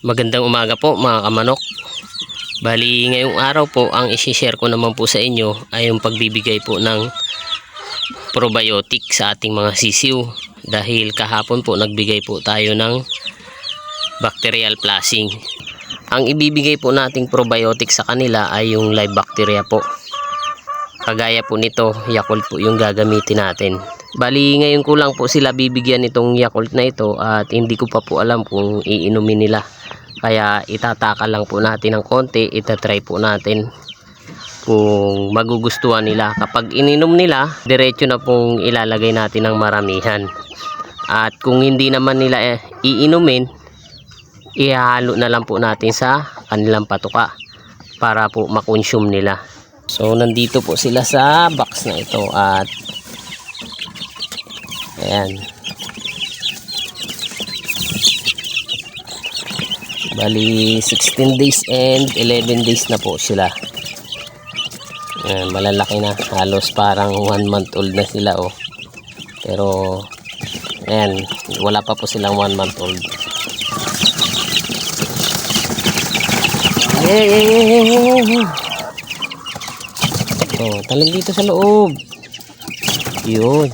Magandang umaga po mga kamanok. Bali ngayong araw po ang isi-share ko naman po sa inyo ay yung pagbibigay po ng probiotic sa ating mga sisiw. Dahil kahapon po nagbigay po tayo ng bacterial flushing. Ang ibibigay po nating probiotic sa kanila ay yung live bacteria po. Kagaya po nito, Yakult po yung gagamitin natin. Bali, ngayon ko lang po sila bibigyan nitong Yakult na ito at hindi ko pa po alam kung iinumin nila. Kaya itataka lang po natin ng konti, itatry po natin kung magugustuhan nila. Kapag ininom nila, diretso na pong ilalagay natin ng maramihan. At kung hindi naman nila eh, iinumin, ihalo na lang po natin sa kanilang patuka para po makonsume nila. So nandito po sila sa box na ito at ayan. Bali 16 days and 11 days na po sila. Ayan, malalaki na. Halos parang 1 month old na sila oh. Pero ayan, wala pa po silang 1 month old. Yeah, yeah, yeah, yeah, yeah. Oh, talang dito sa loob. Yun.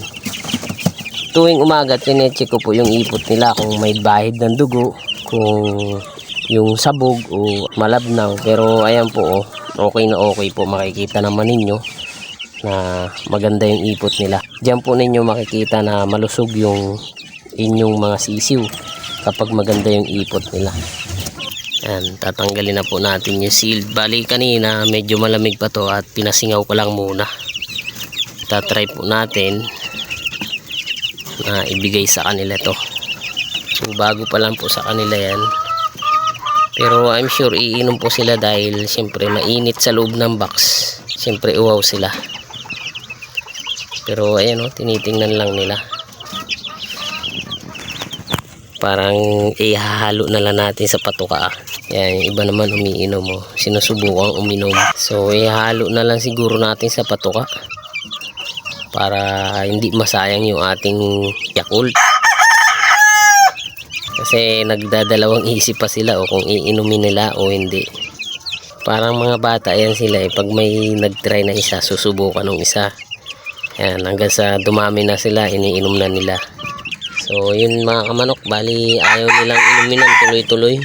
Tuwing umaga, tinecheck ko po yung ipot nila kung may bahid ng dugo, kung yung sabog o malabnaw. Pero ayan po, oh, okay na okay po. Makikita naman ninyo na maganda yung ipot nila. Diyan po ninyo makikita na malusog yung inyong mga sisiw kapag maganda yung ipot nila. Yan, tatanggalin na po natin yung sealed. Bali kanina medyo malamig pa to at pinasingaw ko lang muna. Tatry po natin na ibigay sa kanila to. So bago pa lang po sa kanila yan. Pero I'm sure iinom po sila dahil siyempre mainit sa loob ng box. Siyempre uwaw sila. Pero ayan o, tinitingnan lang nila. Parang ihahalo na lang natin sa patuka yan yung iba naman umiinom mo sinusubukan uminom. So ihahalo na lang siguro natin sa patuka para hindi masayang yung ating yakult kasi nagdadalawang isip pa sila o kung iinumin nila o hindi parang mga bata yan sila eh pag may nagtry na isa susubukan ng isa yan hanggang sa dumami na sila iniinom na nila So yun mga kamanok, bali ayaw nilang inumin ng tuloy-tuloy.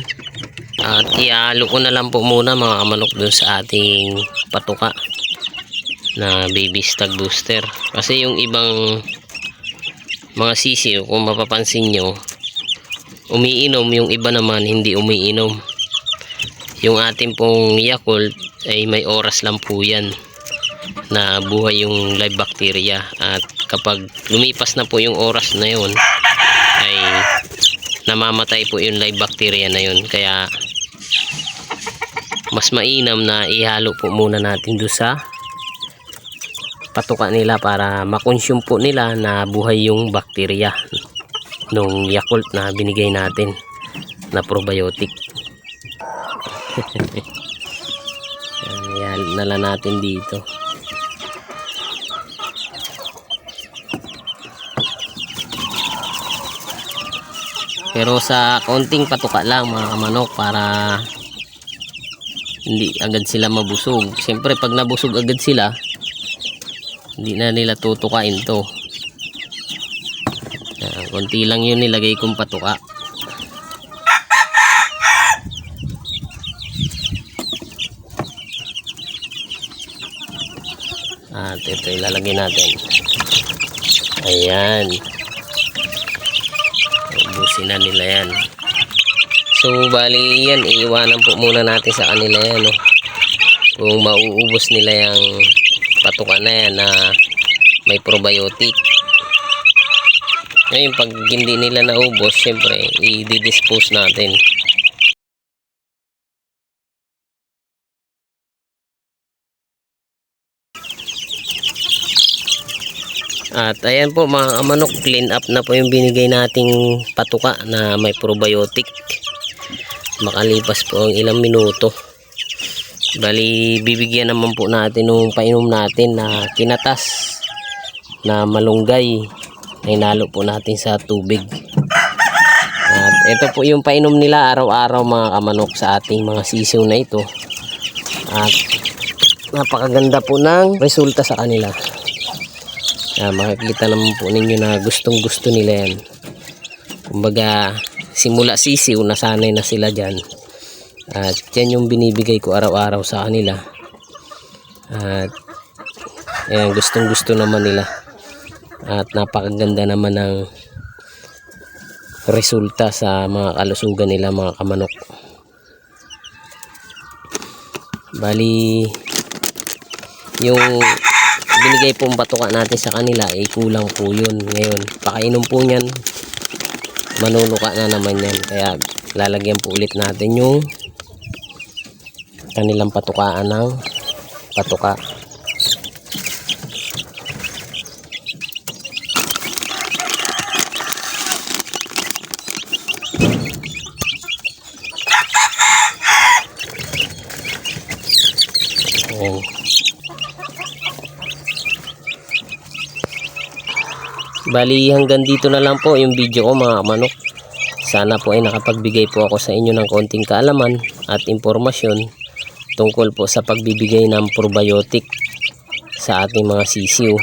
At ihalo ko na lang po muna mga kamanok dun sa ating patuka na baby stag booster. Kasi yung ibang mga sisiw, kung mapapansin nyo, umiinom, yung iba naman hindi umiinom. Yung ating pong Yakult ay may oras lang po yan na buhay yung live bacteria. At kapag lumipas na po yung oras na yun ay namamatay po yung live bacteria na yun. Kaya mas mainam na ihalo po muna natin do sa patuka nila para makonsume po nila na buhay yung bacteria nung Yakult na binigay natin na probiotic. Ayan, ihalo na lang natin dito. Pero sa konting patuka lang mga kamanok para hindi agad sila mabusog. Siyempre pag nabusog agad sila hindi na nila tutukain to konti lang yun nilagay kong patuka. At ito ilalagay natin. Ayan. Ubusin na nila yan. So bali yan iiwanan po muna natin sa kanila yan no? kung mauubos nila yung patuka na yan na may probiotic ngayon pag hindi nila naubos syempre i-dispose natin At ayan po mga kamanok, clean up na po yung binigay nating patuka na may probiotic. Makalipas po ang ilang minuto. Bali, bibigyan naman po natin nung painom natin na kinatas na malunggay na po natin sa tubig. At ito po yung painom nila araw-araw mga kamanok sa ating mga sisiw na ito. At napakaganda po ng resulta sa kanila. Ah, makikita naman po ninyo na gustong gusto nila yan. Kumbaga, simula sisiw, nasanay na sila dyan. At yan yung binibigay ko araw-araw sa kanila. At yan, gustong gusto naman nila. At napakaganda naman ng resulta sa mga kalusugan nila mga kamanok. Bali, yung binigay pong batuka natin sa kanila ay kulang po yun. Ngayon pakainom po niyan. Manunuka na naman yan. Kaya lalagyan po ulit natin yung kanilang patukaan ng patuka Ayan. Bali hanggang dito na lang po yung video ko mga manok. Sana po ay nakapagbigay po ako sa inyo ng konting kaalaman at impormasyon tungkol po sa pagbibigay ng probiotic sa ating mga sisiw.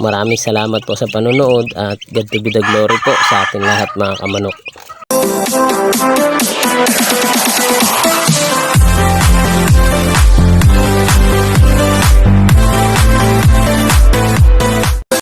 Maraming salamat po sa panonood at God to be the glory po sa ating lahat mga kamanok.